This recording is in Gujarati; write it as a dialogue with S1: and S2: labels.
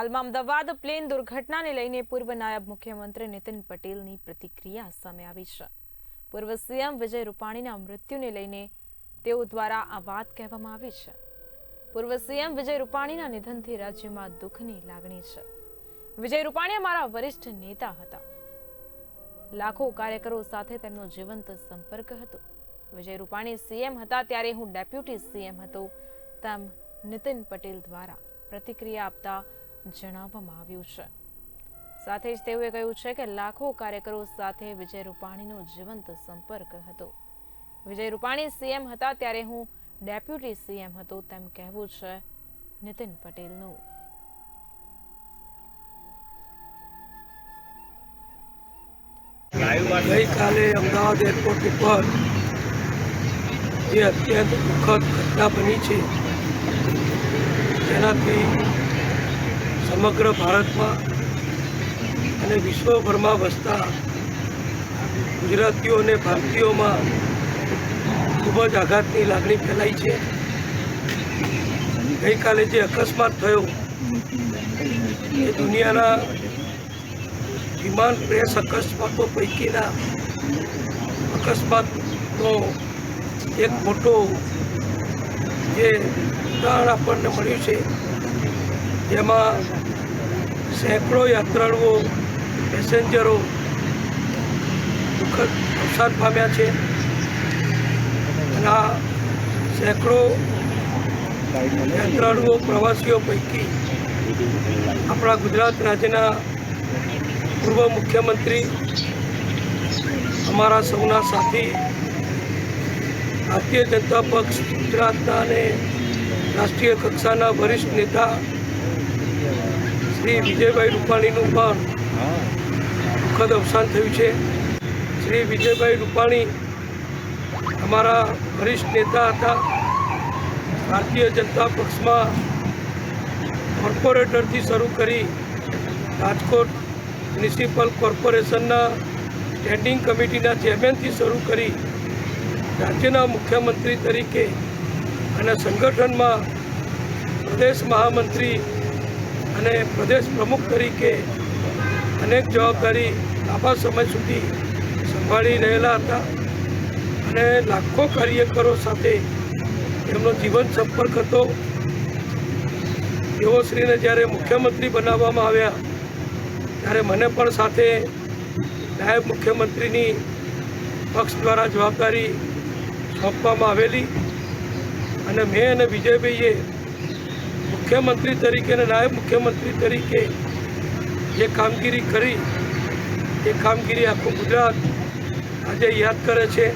S1: હાલમાં અમદાવાદ પ્લેન દુર્ઘટનાને લઈને પૂર્વ નાયબ મુખ્યમંત્રી નીતિન પટેલની પ્રતિક્રિયા સામે આવી છે. પૂર્વ સીએમ વિજય રૂપાણીના મૃત્યુને લઈને તેઓ દ્વારા આ વાત કહેવામાં આવી છે. પૂર્વ સીએમ વિજય રૂપાણીના નિધનથી રાજ્યમાં દુઃખની લાગણી છે. વિજય રૂપાણી અમારા વરિષ્ઠ નેતા હતા. લાખો કાર્યકરો સાથે તેમનો જીવંત સંપર્ક હતો. વિજય રૂપાણી સીએમ હતા ત્યારે હું ડેપ્યુટી સીએમ હતો. તેમ નીતિન પટેલ દ્વારા પ્રતિક્રિયા આપતા જણાવવામાં આવ્યું છે. સાથે જ તેઓએ કહ્યું છે કે લાખો કાર્યકરો સાથે વિજય રૂપાણીનો જીવંત સંપર્ક હતો. વિજય રૂપાણી સીએમ હતા ત્યારે હું ડેપ્યુટી સીએમ હતો તેમ કહેવું છે નીતિન પટેલનું.
S2: ગઈકાલે અમદાવાદ એરપોર્ટ ઉપર જે અત્યંત દુઃખદ ઘટના બની છે તેનાથી સમગ્ર ભારતમાં અને વિશ્વભરમાં વસતા ગુજરાતીઓ અને ભારતીયોમાં ખૂબ જ આઘાતની લાગણી ફેલાઈ છે. ગઈકાલે જે અકસ્માત થયો, એ દુનિયાના વિમાન પ્રેસ અકસ્માતો પૈકીના અકસ્માતનો એક મોટો જે ઉદાહરણ આપણને મળ્યું છે. જેમાં સેંકડો યાત્રાળુઓ, પેસેન્જરો દુઃખદ અવસાન પામ્યા છે. અને આ સેંકડો યાત્રાળુઓ, પ્રવાસીઓ પૈકી આપણા ગુજરાત રાજ્યના પૂર્વ મુખ્યમંત્રી, અમારા સૌના સાથી, ભારતીય જનતા પક્ષ, ગુજરાતના અને રાષ્ટ્રીય કક્ષાના વરિષ્ઠ નેતા શ્રી વિજયભાઈ રૂપાણીનું પણ દુઃખદ અવસાન થયું છે. શ્રી વિજયભાઈ રૂપાણી અમારા વરિષ્ઠ નેતા હતા. ભારતીય જનતા પક્ષમાં કોર્પોરેટરથી શરૂ કરી રાજકોટ મ્યુનિસિપલ કોર્પોરેશનના સ્ટેન્ડિંગ કમિટીના ચેરમેનથી શરૂ કરી રાજ્યના મુખ્યમંત્રી તરીકે અને સંગઠનમાં પ્રદેશ મહામંત્રી અને પ્રદેશ પ્રમુખ તરીકે અનેક જવાબદારી લાંબા સમય સુધી સંભાળી રહેલા હતા અને લાખો કાર્યકરો સાથે એમનો જીવન સંપર્ક હતો. તેઓ શ્રીને જ્યારે મુખ્યમંત્રી બનાવવામાં આવ્યા, ત્યારે મને પણ સાથે નાયબ મુખ્યમંત્રીની પક્ષ દ્વારા જવાબદારી સોંપવામાં આવેલી અને મેં અને વિજયભાઈએ મુખ્યમંત્રી તરીકે અને નાયબ મુખ્યમંત્રી તરીકે જે કામગીરી કરી, એ કામગીરી આખું ગુજરાત આજે યાદ કરે છે.